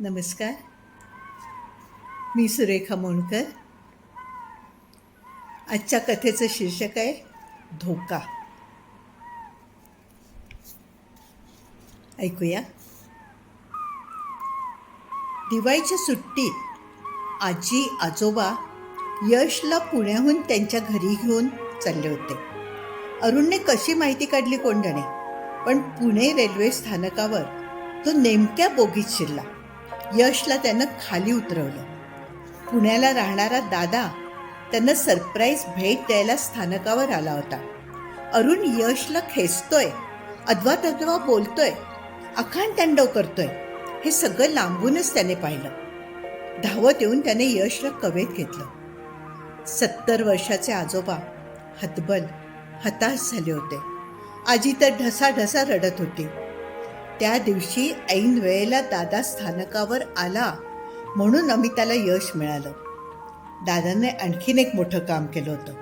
नमस्कार. मी सुरेखा मोणकर. आजच्या कथेचं शीर्षक आहे धोका. ऐकूया. दिवाळीच्या सुट्टीत आजी आजोबा यशला पुण्याहून त्यांच्या घरी घेऊन चालले होते. अरुणने कशी माहिती काढली कोण जाणे पण पुणे रेल्वे स्थानकावर तो नेमक्या बोगीत शिरला. यशला त्यानं खाली उतरवलं. पुण्याला राहणारा दादा त्यांना सरप्राईज भेट द्यायला स्थानकावर आला होता. अरुण यशला खेचतोय अद्वा तद्वा बोलतोय अखाण तांडव करतोय हे सगळं लांबूनच त्याने पाहिलं. धावत येऊन त्याने यशला कवेत घेतलं. सत्तर वर्षाचे आजोबा हतबल हताश झाले होते. आजी तर ढसा ढसा रडत होती. त्या दिवशी ऐन वेळेला दादा स्थानकावर आला म्हणून अमिताला यश मिळालं. दादाने आणखीन एक मोठं काम केलं होतं.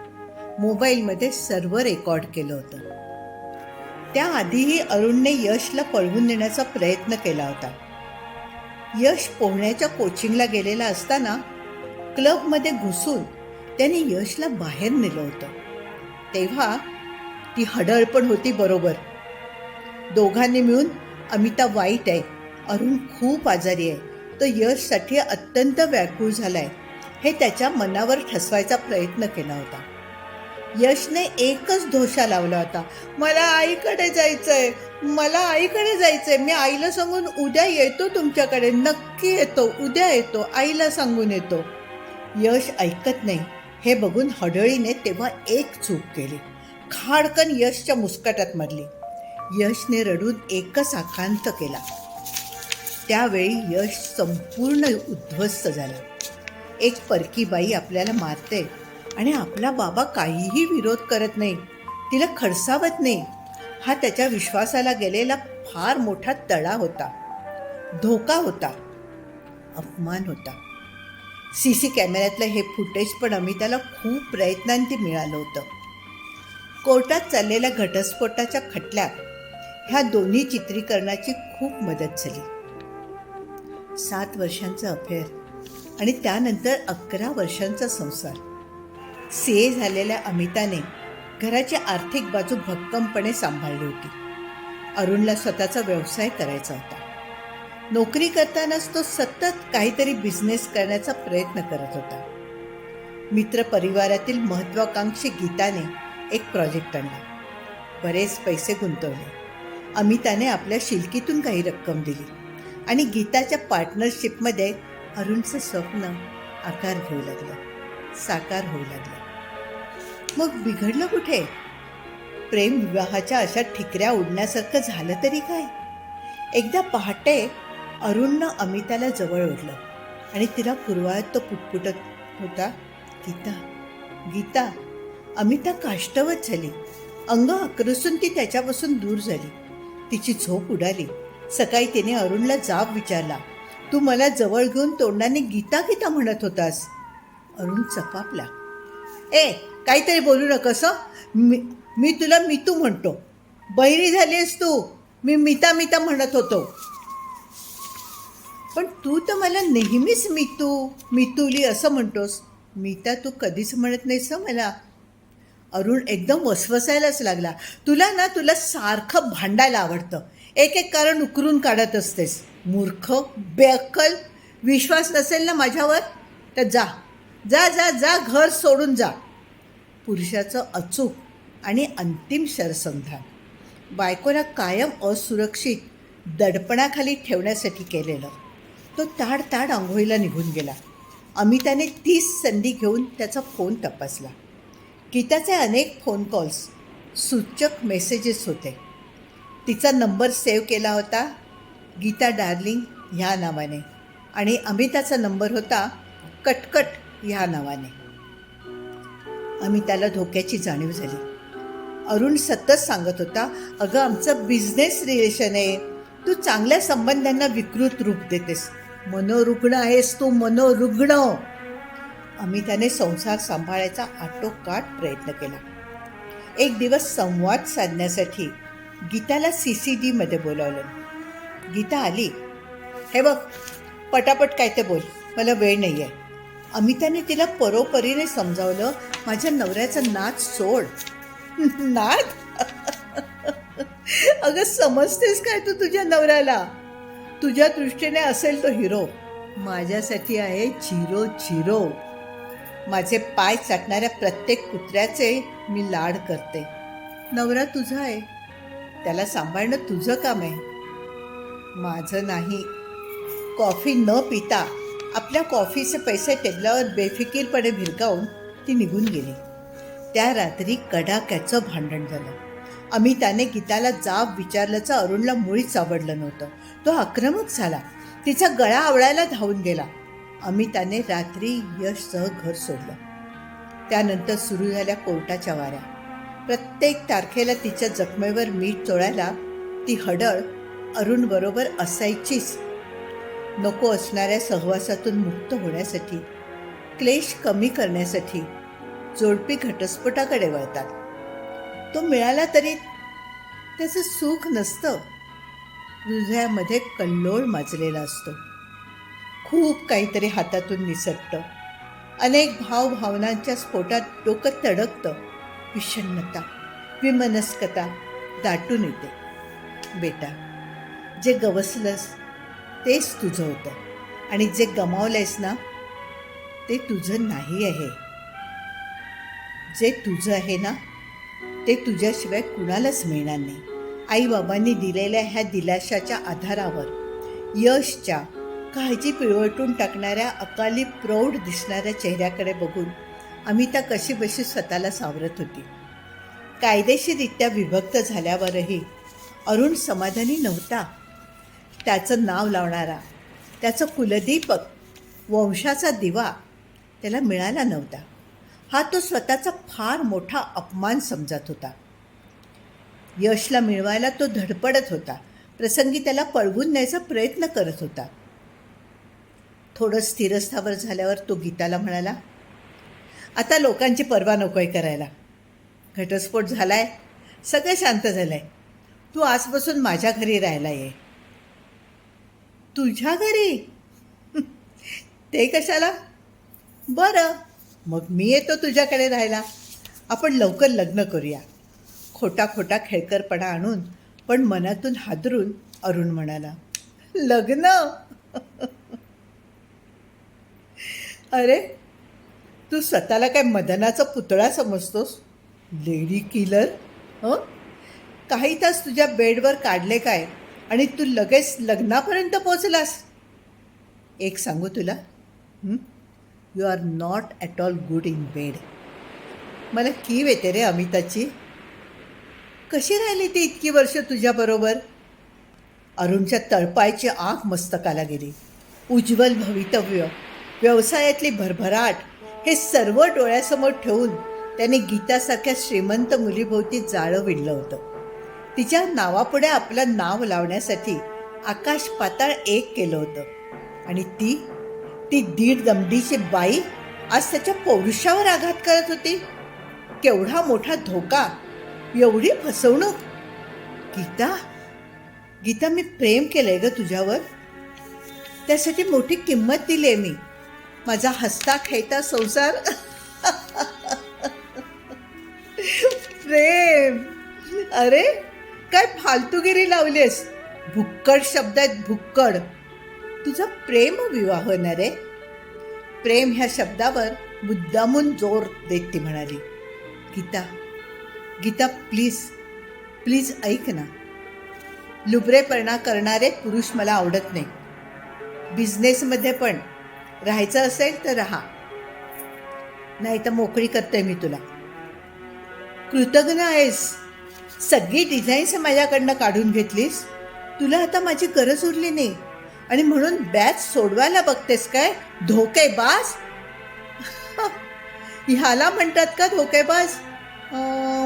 मोबाईलमध्ये सर्व रेकॉर्ड केलं होतं. त्याआधीही अरुणने यशला पळवून देण्याचा प्रयत्न केला होता. यश पोहण्याच्या कोचिंगला गेलेला असताना क्लबमध्ये घुसून त्याने यशला बाहेर नेलं होतं. तेव्हा ती हडळ पण होती बरोबर. दोघांनी मिळून अमिता वाईट आहे. अरुण खूप आजारी आहे. तो यशसाठी अत्यंत व्याकुळ झालाय. हे त्याच्या मनावर ठसवायचा प्रयत्न केला होता. यशने एकच धोशा लावला होता. मला आईकडे जायचंय. मला आईकडे जायचंय. मी आईला सांगून उद्या येतो तुमच्याकडे. नक्की येतो. उद्या येतो. आईला सांगून येतो. यश ऐकत नाही. हे बघून हडळीने तेव्हा एक चूक केली. खाडकन यशच्या मुस्कटात मारली. यशने रडून एकच आकांत केला. त्यावेळी यश संपूर्ण उद्ध्वस्त झाला. एक परकी बाई आपल्याला मारते आणि आपला बाबा काहीही विरोध करत नाही तिला खडसावत नाही. हा त्याच्या विश्वासाला गेलेला फार मोठा तडा होता धोका होता अपमान होता. सी सी कॅमेऱ्यातलं हे फुटेज पण अमिताला खूप प्रयत्नांती मिळालं होतं. कोर्टात चाललेल्या घटस्फोटाच्या खटल्यात ह्या दोन्ही चित्रीकरणाची खूप मदत झाली. सात वर्षांचं अफेअर आणि त्यानंतर अकरा वर्षांचा संसार. सी ए झालेल्या अमिताने घराची आर्थिक बाजू भक्कमपणे सांभाळली होती. अरुणला स्वतःचा व्यवसाय करायचा होता. नोकरी करतानाच तो सतत काहीतरी बिझनेस करण्याचा प्रयत्न करत होता. मित्र परिवारातील महत्वाकांक्षी गीताने एक प्रोजेक्ट आणला. बरेच पैसे गुंतवले. अमिताने आपल्या शिलकीतून काही रक्कम दिली. आणि गीताच्या पार्टनरशिपमध्ये अरुणचं स्वप्न आकार घेऊ लागलं साकार होऊ लागलं. मग बिघडलं कुठे? प्रेम विवाहाच्या अशा ठिकऱ्या उडण्यासारखं झालं तरी काय? एकदा पहाटे अरुणनं अमिताला जवळ ओढलं आणि तिला कुरवाळत तो पुटपुटत होता गीता गीता अमिता काष्टवत झाली. अंग आक्रसून ती त्याच्यापासून दूर झाली. तिची झोप उडाली. सकाळी तिने अरुणला जाब विचारला तू मला जवळ घेऊन तोंडाने गीता गीता म्हणत होतास. अरुण चपापला ए काहीतरी बोलू नकस मी मी तुला मितू म्हणतो. बहिरी झालीस तू. मी मिता मिता म्हणत होतो. पण तू तर मला नेहमीच मितू मितुली असं म्हणतोस. मिता तू कधीच म्हणत नाहीस मला. अरुण एकदम वसवसायलाच लागला. तुला ना तुला सारखं भांडायला आवडतं. एक एक कारण उकरून काढत असतेस. मूर्ख बेअक्कल विश्वास नसेल ना माझ्यावर? तर जा. जा जा जा घर सोडून जा. पुरुषाचं अचूक आणि अंतिम शरसंधान. बायकोला कायम असुरक्षित दडपणाखाली ठेवण्यासाठी केलेलं. तो ताड ताड आंघोळीला निघून गेला. अमिताने तीच संधी घेऊन त्याचा फोन तपासला. गीताचे अनेक फोन कॉल्स सूचक मेसेजेस होते. तिचा नंबर सेव्ह केला होता गीता डार्लिंग ह्या नावाने. आणि अमिताचा नंबर होता कटकट ह्या नावाने. अमिताला धोक्याची जाणीव झाली. अरुण सतत सांगत होता अगं आमचं बिझनेस रिलेशन आहे. तू चांगल्या संबंधांना विकृत रूप देतेस. मनोरुग्ण आहेस तू मनोरुग्ण. अमिताने संसार सांभाळायचा आटोकाट प्रयत्न केला. एक दिवस संवाद साधण्यासाठी गीताला सी सी डीमध्ये बोलावलं. गीता आली. हे बघ पटापट काय ते बोल मला वेळ नाही आहे अमिताने तिला परोपरीने समजावलं माझ्या नवऱ्याचा नाच सोड. नाच अगं समजतेस काय तू तुझ्या नवऱ्याला? तुझ्या दृष्टीने असेल तो हिरो. माझ्यासाठी आहे झिरो झिरो. माझे पाय चाटणाऱ्या प्रत्येक कुत्र्याचे मी लाड करते. नवरा तुझा आहे. त्याला सांभाळणं तुझं काम आहे. माझं नाही. कॉफी न पिता आपल्या कॉफीचे पैसे टेबलावर बेफिकीरपणे भिरकावून ती निघून गेली. त्या रात्री कडाक्याचं भांडण झालं. अमिताने गीताला जाब विचारल्याचं अरुणला मुळीच आवडलं नव्हतं. तो आक्रमक झाला. तिचा गळा आवळायला धावून गेला. अमिताने रात्री यशसह घर सोडलं. त्यानंतर सुरू झाल्या कोर्टाच्या वाऱ्या. प्रत्येक तारखेला तिच्या जखमेवर मीठ चोळायला ती हडळ अरुणबरोबर असायचीच. नको असणाऱ्या सहवासातून मुक्त होण्यासाठी क्लेश कमी करण्यासाठी जोडपी घटस्फोटाकडे वळतात. तो मिळाला तरी त्याचं सुख नसतं. हृदयामध्ये कल्लोळ माजलेला असतो. खूप काहीतरी हातातून निसटतं. अनेक भावभावनांच्या स्फोटात डोकं तडकतं. विषण्णता विमनस्कता दाटून येते. बेटा जे गवसलंस तेच तुझं होतं आणि जे गमावलंयस ना ते तुझं नाही आहे. जे तुझं आहे ना ते तुझ्याशिवाय कुणालाच मिळणार नाही. आईबाबांनी दिलेल्या ह्या दिलाशाच्या आधारावर यशच्या काळजी पिळवटून टाकणाऱ्या अकाली प्रौढ दिसणाऱ्या चेहऱ्याकडे बघून अमिता कशी बशी स्वतःला सावरत होती. कायदेशीररित्या विभक्त झाल्यावरही अरुण समाधानी नव्हता. त्याचं नाव लावणारा त्याचं कुलदीपक वंशाचा दिवा त्याला मिळाला नव्हता. हा तो स्वतःचा फार मोठा अपमान समजत होता. यशला मिळवायला तो धडपडत होता. प्रसंगी त्याला पळवून न्यायचा प्रयत्न करत होता. थोडं स्थिरस्थावर झाल्यावर तो गीताला म्हणाला आता लोकांची पर्वा नकोय करायला. घटस्फोट झाला आहे सगळं शांत झालं आहे तू आजपासून माझ्या घरी राहायला ये. तुझ्या घरी? ते कशाला? बरं मग मी येतो तुझ्याकडे राहायला. आपण लवकर लग्न करूया. खोटा खोटा खेळकरपणा आणून पण मनातून हादरून अरुण म्हणाला लग्न? अरे तू स्वतःला काय मदनाचा पुतळा समजतोस? लेडी किलर हं? काही तास तुझ्या बेडवर काढले काय? आणि तू लगेच लग्नापर्यंत पोचलास एक सांगू तुला? You are not at all good in bed मला कीव येते रे अमिताची. कशी राहिली ती इतकी वर्ष तुझ्याबरोबर अरुणच्या तळपायची आग मस्तकाला गेली. उज्ज्वल भवितव्य. व्यवसायातली भरभराट हे सर्व डोळ्यासमोर ठेवून त्याने गीतासारख्या श्रीमंत मुलीभोवती जाळं विणलं होतं. तिच्या नावापुढे आपलं नाव लावण्यासाठी आकाश पाताळ एक केलं होतं. आणि ती ती दीड दमडीची बाई आज त्याच्या पौरुषावर आघात करत होती. केवढा मोठा धोका एवढी फसवणूक. गीता गीता मी प्रेम केलंय ग तुझ्यावर. त्यासाठी मोठी किंमत दिली आहे मी. माझा हसता खेळता संसार. प्रेम. अरे काय फालतूगिरी लावलीस भुक्कड शब्द आहेत भुक्कड. तुझा प्रेम विवाह न रे? प्रेम ह्या शब्दावर मुद्दामून जोर देत ती म्हणाली. गीता गीता प्लीज प्लीज ऐक ना. लुबरेपणा करणारे पुरुष मला आवडत नाही. बिझनेसमध्ये पण राहायचं असेल तर राहा. नाही तर मोकळी करते मी तुला. कृतज्ञ आहेस. सगळी डिझाईन्स माझ्याकडनं काढून घेतलीस. तुला आता माझी गरज उरली नाही. आणि म्हणून बॅच सोडवायला बघतेस काय? धोकेबाज ह्याला म्हणतात का धोकेबाज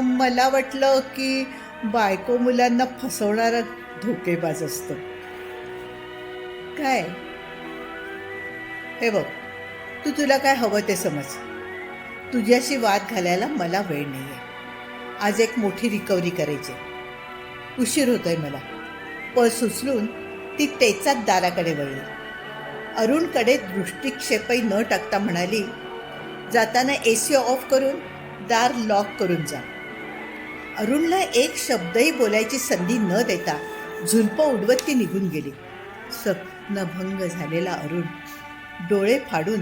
मला वाटलं की बायको मुलांना फसवणारा धोकेबाज असतो. काय? हे बघ तू तुला काय हवं ते समज. तुझ्याशी वाद घालायला मला वेळ नाही आहे आज एक मोठी रिकव्हरी करायची. उशीर होतोय मला. पळ सुचलून ती तेचाच दाराकडे वळली. अरुणकडे दृष्टिक्षेपही न टाकता म्हणाली जाताना ए सी ऑफ करून दार लॉक करून जा. अरुणला एक शब्दही बोलायची संधी न देता झुलपं उडवत ती निघून गेली. स्वप्नभंग झालेला अरुण डोळे फाडून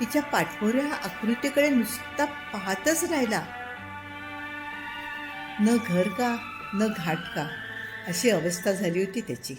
तिच्या पाठमोऱ्या आकृतीकडे नुसता पाहतच राहिला. न घर का न घाट का अशी अवस्था झाली होती त्याची.